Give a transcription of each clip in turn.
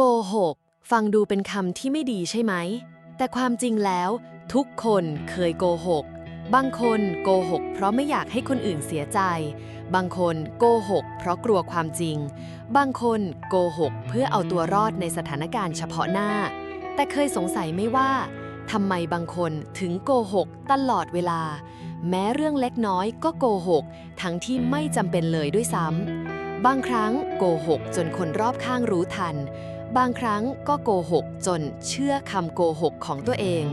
โกหก ฟังดูเป็นคำที่ไม่ดีใช่ไหม แต่ความจริงแล้วทุกคนเคยโกหก บางคนโกหก เพราะไม่อยากให้คนอื่นเสียใจ บางคนโกหก เพราะกลัวความจริง บางคนโกหก เพื่อเอาตัวรอดในสถานการณ์เฉพาะหน้า แต่เคยสงสัยไหมว่าทำไมบางคนถึงโกหกตลอดเวลา แม้เรื่องเล็กน้อยก็โกหก ทั้งที่ไม่จำเป็นเลยด้วยซ้ำบางครั้งโกหกจนคนรอบข้างรู้ทัน บางครั้งก็โกหกจนเชื่อคำโกหกของตัวเอง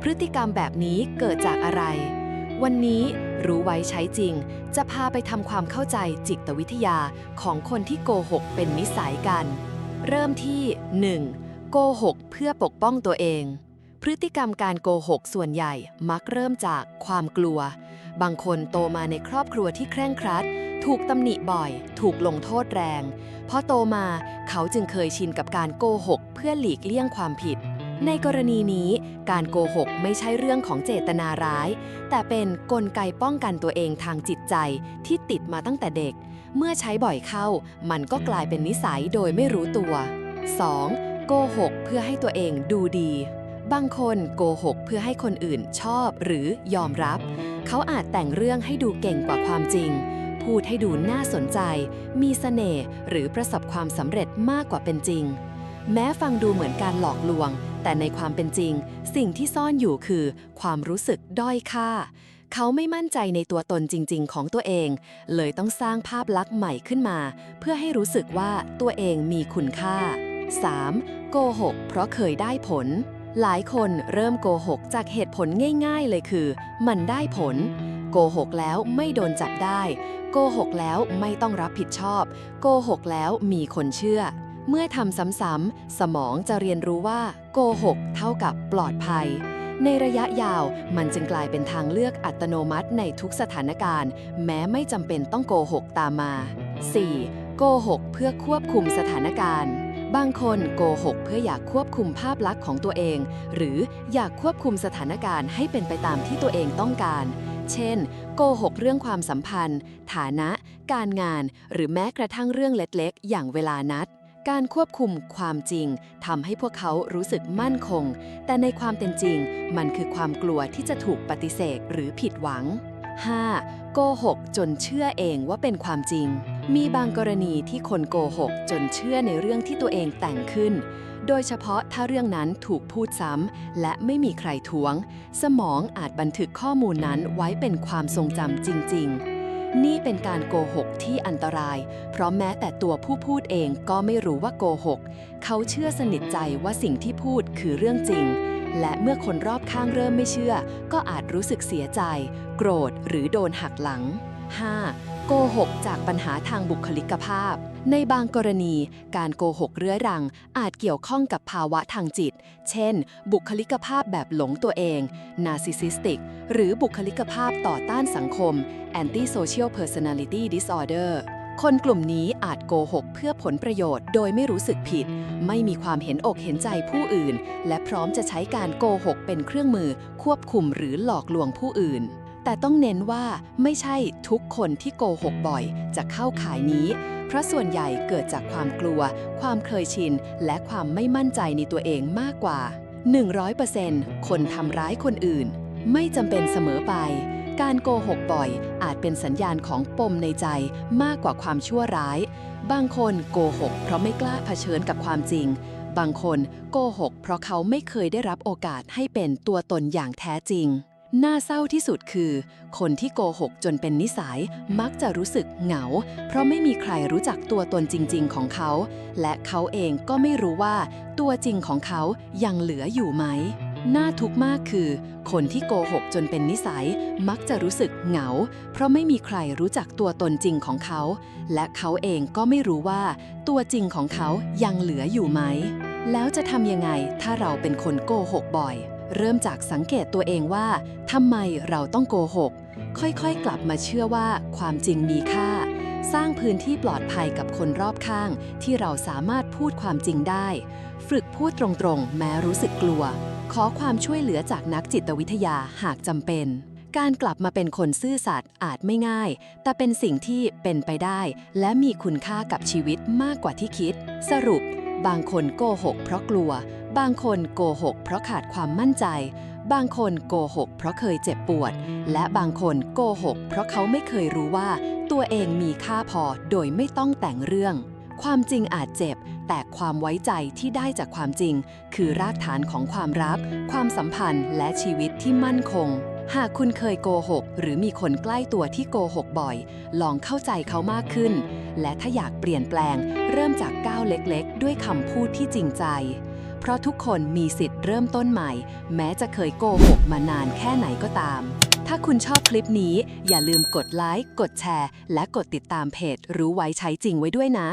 พฤติกรรมแบบนี้เกิดจากอะไร วันนี้รู้ไว้ใช้จริง จะพาไปทำความเข้าใจจิตวิทยาของคนที่โกหกเป็นนิสัยกัน เริ่มที่ 1. โกหกเพื่อปกป้องตัวเอง พฤติกรรมการโกหกส่วนใหญ่มักเริ่มจากความกลัว บางคนโตมาในครอบครัวที่เคร่งครัด ถูกตำหนิบ่อย ถูกลงโทษแรงพอโตมาเขาจึงเคยชินกับการโกหก เพื่อหลีกเลี่ยงความผิด ในกรณีนี้การโกหกไม่ใช่เรื่องของเจตนาร้าย แต่เป็นนกลไกป้องกันตัวเองทางจิตใจที่ติดมาตั้งแต่เด็ก เมื่อใช้บ่อยเข้า มันก็กลายเป็นนิสัยโดยไม่รู้ตัว 2. โกหกเพื่อให้ตัวเองดูดีบางคนโกหกเพื่อให้คนอื่นชอบหรือยอมรับ เขาอาจแต่งเรื่องให้ดูเก่งกว่าความจริง พูดให้ดูน่าสนใจ มีเสน่ห์หรือประสบความสำเร็จมากกว่าเป็นจริง แม้ฟังดูเหมือนการหลอกลวง แต่ในความเป็นจริง สิ่งที่ซ่อนอยู่คือ ความรู้สึกด้อยค่า เขาไม่มั่นใจในตัวตนจริง ๆ ของตัวเอง เลยต้องสร้างภาพลักษณ์ใหม่ขึ้นมา เพื่อให้รู้สึกว่าตัวเองมีคุณค่า 3. โกหกเพราะเคยได้ผลหลายคนเริ่มโกหกจากเหตุผลง่ายๆเลยคือ มันได้ผล โกหกแล้วไม่โดนจับได้ โกหกแล้วไม่ต้องรับผิดชอบ โกหกแล้วมีคนเชื่อ เมื่อทำซ้ำๆ สมองจะเรียนรู้ว่า โกหกเท่ากับปลอดภัย ในระยะยาวมันจึงกลายเป็นทางเลือกอัตโนมัติในทุกสถานการณ์ แม้ไม่จำเป็นต้องโกหกตามมา 4. โกหกเพื่อควบคุมสถานการณ์บางคนโกหกเพื่ออยากควบคุมภาพลักษณ์ของตัวเอง หรืออยากควบคุมสถานการณ์ให้เป็นไปตามที่ตัวเองต้องการ เช่น โกหกเรื่องความสัมพันธ์ ฐานะ การงาน หรือแม้กระทั่งเรื่องเล็กๆ อย่างเวลานัด การควบคุมความจริงทำให้พวกเขารู้สึกมั่นคง แต่ในความเป็นจริง มันคือความกลัวที่จะถูกปฏิเสธหรือผิดหวัง 5. โกหกจนเชื่อเองว่าเป็นความจริง มีบางกรณีที่คนโกหกจนเชื่อในเรื่องที่ตัวเองแต่งขึ้น โดยเฉพาะถ้าเรื่องนั้นถูกพูดซ้ำและไม่มีใครทวง สมองอาจบันทึกข้อมูลนั้นไว้เป็นความทรงจำจริง ๆ นี่เป็นการโกหกที่อันตราย เพราะแม้แต่ตัวผู้พูดเองก็ไม่รู้ว่าโกหก เขาเชื่อสนิทใจว่าสิ่งที่พูดคือเรื่องจริง และเมื่อคนรอบข้างเริ่มไม่เชื่อ ก็อาจรู้สึกเสียใจ โกรธหรือโดนหักหลัง 5. โกหกจากปัญหาทางบุคลิกภาพ ในบางกรณี การโกหกเรื้อรัง อาจเกี่ยวข้องกับภาวะทางจิต เช่น บุคลิกภาพแบบหลงตัวเอง narcissistic หรือบุคลิกภาพต่อต้านสังคม antisocial personality disorder คนกลุ่มนี้อาจโกหกเพื่อผลประโยชน์โดยไม่รู้สึกผิด ไม่มีความเห็นอกเห็นใจผู้อื่น และพร้อมจะใช้การโกหกเป็นเครื่องมือควบคุมหรือหลอกลวงผู้อื่น แต่ต้องเน้นว่าไม่ใช่ทุกคนที่โกหกบ่อยจะเข้าข่ายนี้ เพราะส่วนใหญ่เกิดจากความกลัว ความเคยชิน และความไม่มั่นใจในตัวเองมากกว่า 100%คนทำร้ายคนอื่น ไม่จำเป็นเสมอไป การโกหกบ่อย อาจเป็นสัญญาณของปมในใจมากกว่าความชั่วร้าย บางคนโกหก เพราะไม่กล้าเผชิญกับความจริง บางคนโกหก เพราะเขาไม่เคยได้รับโอกาสให้เป็นตัวตนอย่างแท้จริง น่าเศร้าที่สุดคือ คนที่โกหกจนเป็นนิสัยมักจะรู้สึกเหงา เพราะไม่มีใครรู้จักตัวตนจริง ๆ ของเขา และเขาเองก็ไม่รู้ว่าตัวจริงของเขายังเหลืออยู่ไหม น่าทุกข์มากคือ คนที่โกหกจนเป็นนิสัย มักจะรู้สึกเหงา เพราะไม่มีใครรู้จักตัวตนจริงของเขา และเขาเองก็ไม่รู้ว่า ตัวจริงของเขายังเหลืออยู่ไหม แล้วจะทำยังไงถ้าเราเป็นคนโกหกบ่อย เริ่มจากสังเกตตัวเองว่าทำไมเราต้องโกหก ค่อยๆ กลับมาเชื่อว่าความจริงมีค่า สร้างพื้นที่ปลอดภัยกับคนรอบข้าง ที่เราสามารถพูดความจริงได้ ฝึกพูดตรงๆ แม้รู้สึกกลัว ขอความช่วยเหลือจากนักจิตวิทยาหากจำเป็น การกลับมาเป็นคนซื่อสัตย์อาจไม่ง่าย แต่เป็นสิ่งที่เป็นไปได้ และมีคุณค่ากับชีวิตมากกว่าที่คิด สรุป บางคนโกหกเพราะกลัว บางคนโกหกเพราะขาดความมั่นใจ บางคนโกหกเพราะเคยเจ็บปวด และบางคนโกหกเพราะเขาไม่เคยรู้ว่า ตัวเองมีค่าพอโดยไม่ต้องแต่งเรื่อง ความจริงอาจเจ็บ แต่ความไว้ใจที่ได้จากความจริง คือรากฐานของความรัก ความสัมพันธ์และชีวิตที่มั่นคง หากคุณเคยโกหก หรือมีคนใกล้ตัวที่โกหกบ่อย ลองเข้าใจเขามากขึ้น และถ้าอยากเปลี่ยนแปลง เริ่มจากก้าวเล็กๆ ด้วยคำพูดที่จริงใจ เพราะทุกคนมีสิทธิ์เริ่มต้นใหม่ แม้จะเคยโกหกมานานแค่ไหนก็ตาม ถ้าคุณชอบคลิปนี้ อย่าลืมกดไลค์กดแชร์ และกดติดตามเพจ รู้ไว้ใช้จริงไว้ด้วยนะ